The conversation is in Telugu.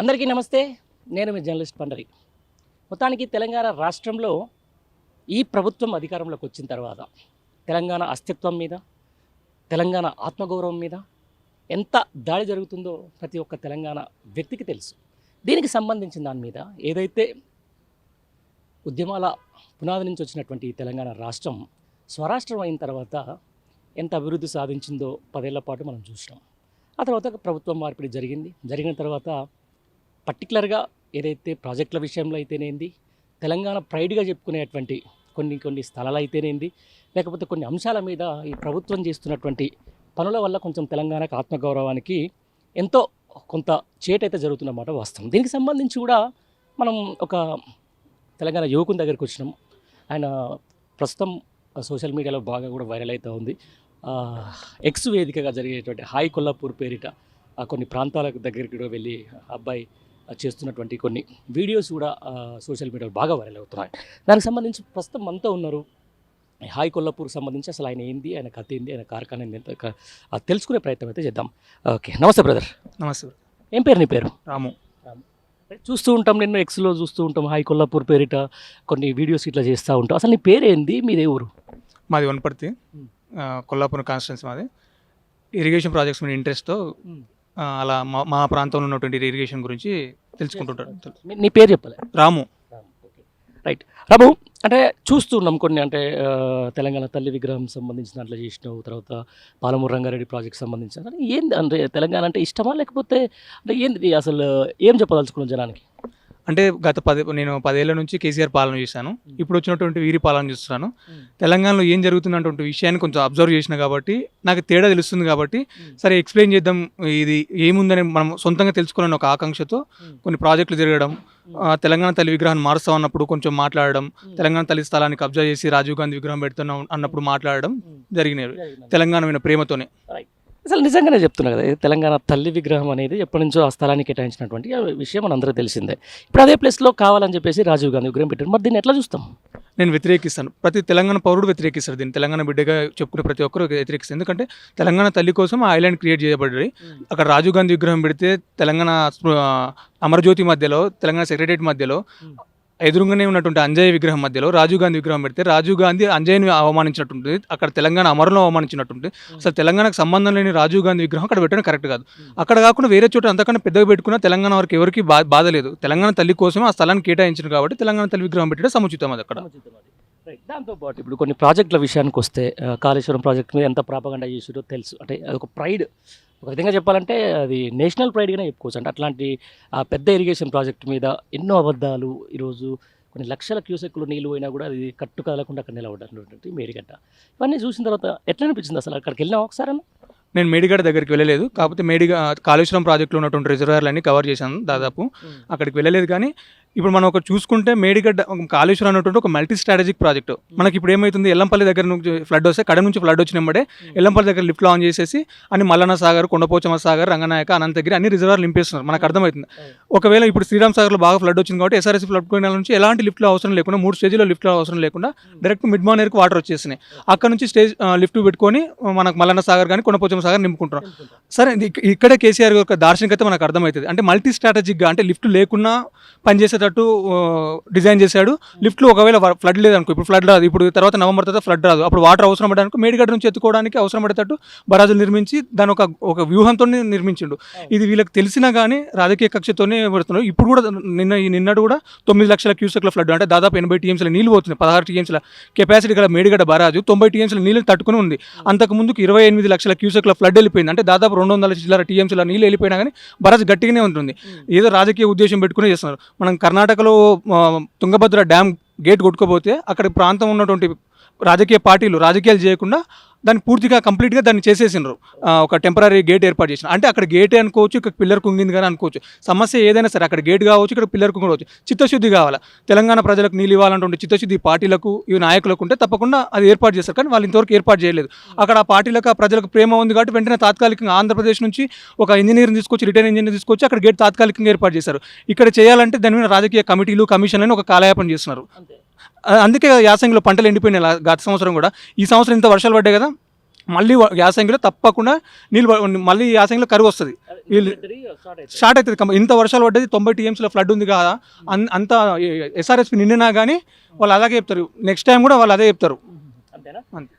అందరికీ నమస్తే. నేను మీ జర్నలిస్ట్ పండరి. మొత్తానికి తెలంగాణ రాష్ట్రంలో ఈ ప్రభుత్వం అధికారంలోకి వచ్చిన తర్వాత తెలంగాణ అస్తిత్వం మీద తెలంగాణ ఆత్మగౌరవం మీద ఎంత దాడి జరుగుతుందో ప్రతి ఒక్క తెలంగాణ వ్యక్తికి తెలుసు. దీనికి సంబంధించిన దాని మీద ఏదైతే ఉద్యమాల పునాది నుంచి వచ్చినటువంటి తెలంగాణ రాష్ట్రం స్వరాష్ట్రం అయిన తర్వాత ఎంత అభివృద్ధి సాధించిందో పదేళ్ళ పాటు మనం చూసినాం. ఆ తర్వాత ప్రభుత్వం మార్పిడి జరిగింది. జరిగిన తర్వాత పర్టికులర్గా ఏదైతే ప్రాజెక్టుల విషయంలో అయితేనేంది తెలంగాణ ప్రైడ్గా చెప్పుకునేటువంటి కొన్ని కొన్ని స్థలాలు అయితేనేంది లేకపోతే కొన్ని అంశాల మీద ఈ ప్రభుత్వం చేస్తున్నటువంటి పనుల వల్ల కొంచెం తెలంగాణకు ఆత్మగౌరవానికి ఎంతో కొంత చేటైతే జరుగుతున్నమాట వాస్తవం. దీనికి సంబంధించి కూడా మనం ఒక తెలంగాణ యువకుని దగ్గరికి వచ్చినాం. ఆయన ప్రస్తుతం సోషల్ మీడియాలో బాగా కూడా వైరల్ అవుతూ ఉంది. ఎక్స్ వేదికగా జరిగేటువంటి హాయ్ కొల్లాపూర్ పేరిట కొన్ని ప్రాంతాలకు దగ్గరికి కూడా వెళ్ళి ఆ అబ్బాయి చేస్తున్నటువంటి కొన్ని వీడియోస్ కూడా సోషల్ మీడియాలో బాగా వైరల్ అవుతున్నాయి. దానికి సంబంధించి ప్రస్తుతం మనతో ఉన్నారు. హాయ్ కొల్లాపూర్కి సంబంధించి అసలు ఆయన ఏంది ఆయన కథ ఏంది ఆయన కార్ఖానా ఏంది తెలుసుకునే ప్రయత్నం అయితే చేద్దాం. ఓకే నమస్తే బ్రదర్. నమస్తే ఏం పేరు నీ పేరు? రాము. చూస్తూ ఉంటాం నిన్ను ఎక్స్లో చూస్తూ ఉంటాం హాయ్ కొల్లాపూర్ పేరిట కొన్ని వీడియోస్ ఇట్లా చేస్తూ ఉంటాం అసలు నీ పేరేంది మీదే ఊరు? మాది వనపర్తి కొల్లాపురం కాన్స్టిట్యున్సీ మాది. ఇరిగేషన్ ప్రాజెక్ట్స్ మీద ఇంట్రెస్ట్తో అలా మా మా ప్రాంతంలో ఉన్నటువంటి ఇరిగేషన్ గురించి తెలుసుకుంటుంటారు. నీ పేరు చెప్పలే? రాము. రైట్ రాబు అంటే చూస్తున్నాం కొన్ని అంటే తెలంగాణ తల్లి విగ్రహం సంబంధించిన దాంట్లో చేసినావు తర్వాత పాలమూరు రంగారెడ్డి ప్రాజెక్ట్ సంబంధించిన ఏంది అంటే తెలంగాణ అంటే ఇష్టమా లేకపోతే అంటే ఏంది అసలు ఏం చెప్పదలుచుకున్నాం జనానికి? అంటే గత పది నేను పదేళ్ళ నుంచి కేసీఆర్ పాలన చేశాను. ఇప్పుడు వచ్చినటువంటి వీరి పాలన చూస్తున్నాను. తెలంగాణలో ఏం జరుగుతున్నటువంటి విషయాన్ని కొంచెం అబ్జర్వ్ చేసిన కాబట్టి నాకు తేడా తెలుస్తుంది కాబట్టి సరే ఎక్స్ప్లెయిన్ చేద్దాం ఇది ఏముందని మనం సొంతంగా తెలుసుకోవాలని ఒక ఆకాంక్షతో కొన్ని ప్రాజెక్టులు జరగడం తెలంగాణ తల్లి విగ్రహాన్ని మారుస్తాం అన్నప్పుడు కొంచెం మాట్లాడడం తెలంగాణ తల్లి స్థలాన్ని కబ్జా చేసి రాజీవ్ గాంధీ విగ్రహం పెడుతున్నాం అన్నప్పుడు మాట్లాడడం జరిగినవి తెలంగాణ మీద ప్రేమతోనే. అసలు నిజంగానే చెప్తున్నా కదా తెలంగాణ తల్లి విగ్రహం అనేది ఎప్పటి నుంచో ఆ స్థలానికి కేటాయించినటువంటి విషయం మనందరూ తెలిసిందే. ఇప్పుడు అదే ప్లేస్లో కావాలని చెప్పేసి రాజీవ్ గాంధీ విగ్రహం పెట్టారు. మరి దీన్ని ఎట్లా చూస్తాం? నేను వ్యతిరేకిస్తాను. ప్రతి తెలంగాణ పౌరుడు వ్యతిరేకిస్తారు దీన్ని. తెలంగాణ బిడ్డగా చెప్పుకునే ప్రతి ఒక్కరు వ్యతిరేకిస్తారు. ఎందుకంటే తెలంగాణ తల్లి కోసం ఆ ఐలాండ్ క్రియేట్ చేయబడ్డది అక్కడ రాజీవ్ గాంధీ విగ్రహం పెడితే తెలంగాణ అమరజ్యోతి మధ్యలో తెలంగాణ సెక్రటరియట్ మధ్యలో ఎదురుగానే ఉన్నటువంటి అంజయ్ విగ్రహం మధ్యలో రాజీవ్ గాంధీ విగ్రహం పెడితే రాజీవ్ గాంధీ అంజయ్యని అవమానించినట్టుంటుంది. అక్కడ తెలంగాణ అమరులను అవమానించినట్టుంటుంది. అసలు తెలంగాణకు సంబంధం లేని రాజీవ్ గాంధీ విగ్రహం అక్కడ పెట్టడం కరెక్ట్ కాదు. అక్కడ కాకుండా వేరే చోట అంతకన్నా పెద్దగా పెట్టుకున్న తెలంగాణ వారికి ఎవరికి బాధ లేదు. తెలంగాణ తల్లి కోసం ఆ స్థలాన్ని కేటాయించారు కాబట్టి తెలంగాణ తల్లి విగ్రహం పెట్టడం సముచితం అది అక్కడ. దాంతో పాటు ఇప్పుడు కొన్ని ప్రాజెక్టుల విషయానికి వస్తే కాళేశ్వరం ప్రాజెక్ట్ మీద ఎంత ప్రాపగండా చేసారో తెలుసు. అంటే అదొక ప్రైడ్ ఒక విధంగా చెప్పాలంటే అది నేషనల్ ప్రైడ్గానే చెప్పుకోవచ్చు. అంటే అట్లాంటి ఆ పెద్ద ఇరిగేషన్ ప్రాజెక్ట్ మీద ఎన్నో అబద్ధాలు ఈరోజు కొన్ని లక్షల క్యూసెక్లు నీళ్ళు పోయినా కూడా అది కట్టు కదలకుండా అక్కడ నిలబడినటువంటి మేడిగడ్డ. ఇవన్నీ చూసిన తర్వాత ఎట్లా అనిపించింది అసలు అక్కడికి వెళ్ళినా ఒకసారి నేను మేడిగడ్డ దగ్గరికి వెళ్ళలేదు. కాకపోతే మేడిగ కాళేశ్వరం ప్రాజెక్టులో ఉన్నటువంటి రిజర్వాయర్లన్నీ కవర్ చేశాను దాదాపు. అక్కడికి వెళ్ళలేదు కానీ ఇప్పుడు మనం ఒక చూసుకుంటే మేడిగడ్డ కాళేశ్వరం అనేటువంటి ఒక మల్టీ స్ట్రాటజిక్ ప్రాజెక్టు మనకి ఇప్పుడు ఏమైతుంది? ఎల్లంపల్లి దగ్గర నుంచి ఫ్లడ్ వస్తే కడ నుంచి ఫ్లడ్ వచ్చిన వెంబడే ఎల్లంపల్లి దగ్గర లిఫ్ట్ ఆన్ చేసేసి అన్ని మల్లన్న సాగర్ కొండపోచమ్మ సాగర్ రంగనాయక అనంతగిరి అన్ని రిజర్వాయర్లు నింపేస్తున్నారు మనకు అర్థమవుతుంది. ఒకవేళ ఇప్పుడు శ్రీరామ్ సాగర్లో బాగా ఫ్లడ్ వచ్చింది కాబట్టి ఎస్ఆర్ఎస్ ఫ్లడ్ పోయిన నుంచి ఎలాంటి లిఫ్ట్లో అవసరం లేకుండా మూడు స్టేజ్లో లిఫ్ట్లో అవసరం లేకుండా డైరెక్ట్ మిడ్ మానేర్కి వాటర్ వచ్చేసినాయి. అక్కడ నుంచి స్టేజ్ లిఫ్ట్ పెట్టుకొని మనకు మల్లన్న సాగర్ కానీ కొండపోచమ్మ సాగర్ నింపుకుంటున్నాం. సరే ఇక్కడే కేసీఆర్ యొక్క దార్శనికత మనకు అర్థమవుతుంది. అంటే మల్టీ స్ట్రాటజిక్గా అంటే లిఫ్ట్ లేకున్నా పనిచేసేటట్టు ఆ, డిజైన్ చేశాడు. లిఫ్ట్లో ఒకవేళ ఫ్లడ్ లేదనుకో ఇప్పుడు ఫ్లడ్ రాదు. ఇప్పుడు తర్వాత నవంబర్ తర్వాత ఫ్లడ్ రాదు. అప్పుడు వాటర్ అవసరం పడడానికి మేడిగడ్డ నుంచి ఎత్తుకోవడానికి అవసరం పడేటట్టు బరాజులు నిర్మించి దాని ఒక ఒక వ్యూహంతో నిర్మించిండు. ఇది వీళ్ళకి తెలిసినా కానీ రాజకీయ కక్షతోనే పెడుతున్నారు. ఇప్పుడు కూడా నిన్న ఈ నిన్నటి కూడా తొమ్మిది లక్షల క్యూసెక్ల ఫ్లడ్ అంటే దాదాపు ఎనభై టీఎంసీల నీళ్ళు పోతుంది. పదహారు టీఎంసీల కెపాసిటీ గల మేడిగడ్డ బరాజు తొంభై టీఎంసీల నీళ్ళు తట్టుకుని ఉంది. అంతకు ముందుకు ఇరవై ఎనిమిది లక్షల క్యూసెక్ల ఫ్లడ్ వెళ్ళిపోయింది. అంటే దాదాపు రెండు వందల చిల్లర టీఎంసీల నీళ్ళు వెళ్ళిపోయినా కానీ బరాజు గట్టిగానే ఉంటుంది. ఏదో రాజకీయ ఉద్దేశం పెట్టుకుని చేస్తున్నారు. మనం కర్ణాటకలో తుంగభద్ర డ్యామ్ గేట్ కొట్టుకోపోతే అక్కడ ప్రాంతం ఉన్నటువంటి రాజకీయ పార్టీలు రాజకీయాలు చేయకుండా దాన్ని పూర్తిగా కంప్లీట్గా దాన్ని చేసేసినారు. ఒక టెంపరీ గేట్ ఏర్పాటు చేసిన. అంటే అక్కడ గేటే అనుకోవచ్చు ఇక్కడ పిల్లర్ కుంగింది కానీ అనుకోవచ్చు. సమస్య ఏదైనా సరే అక్కడ గేట్ కావచ్చు ఇక్కడ పిల్లర్ కుంగవచ్చు చిత్తశుద్ధి కావాలి? తెలంగాణ ప్రజలకు నీళ్ళు ఇవ్వాలంటే చిత్తశుద్ధి పార్టీలకు ఈ నాయకులకు ఉంటే తప్పకుండా అది ఏర్పాటు చేస్తారు. కానీ వాళ్ళు ఇంతవరకు ఏర్పాటు చేయలేదు. అక్కడ ఆ పార్టీలకు ఆ ప్రజలకు ప్రేమ ఉంది కాబట్టి వెంటనే తాత్కాలికంగా ఆంధ్రప్రదేశ్ నుంచి ఒక ఇంజనీర్ని తీసుకొచ్చి రిటైర్ ఇంజనీర్ తీసుకొచ్చి అక్కడ గేట్ తాత్కాలికంగా ఏర్పాటు చేశారు. ఇక్కడ చేయాలంటే దాని మీద రాజకీయ కమిటీలు కమిషన్లను ఒక కాలయాపన చేస్తున్నారు. అందుకే యాసంగిలో పంటలు ఎండిపోయినాయి గత సంవత్సరం కూడా. ఈ సంవత్సరం ఇంత వర్షాలు పడ్డాయి కదా మళ్ళీ యాసంగిలో తప్పకుండా నీళ్ళు మళ్ళీ యాసంగిలో కరువు వస్తుంది. స్టార్ట్ అవుతుంది ఇంత వర్షాలు పడ్డది తొంభై టీఎంసీలో ఫ్లడ్ ఉంది కదా అంత ఎస్ఆర్ఎస్పి నిండినా కానీ వాళ్ళు అలాగే చెప్తారు. నెక్స్ట్ టైం కూడా వాళ్ళు అదే చెప్తారు. అంతేనా? అంతే.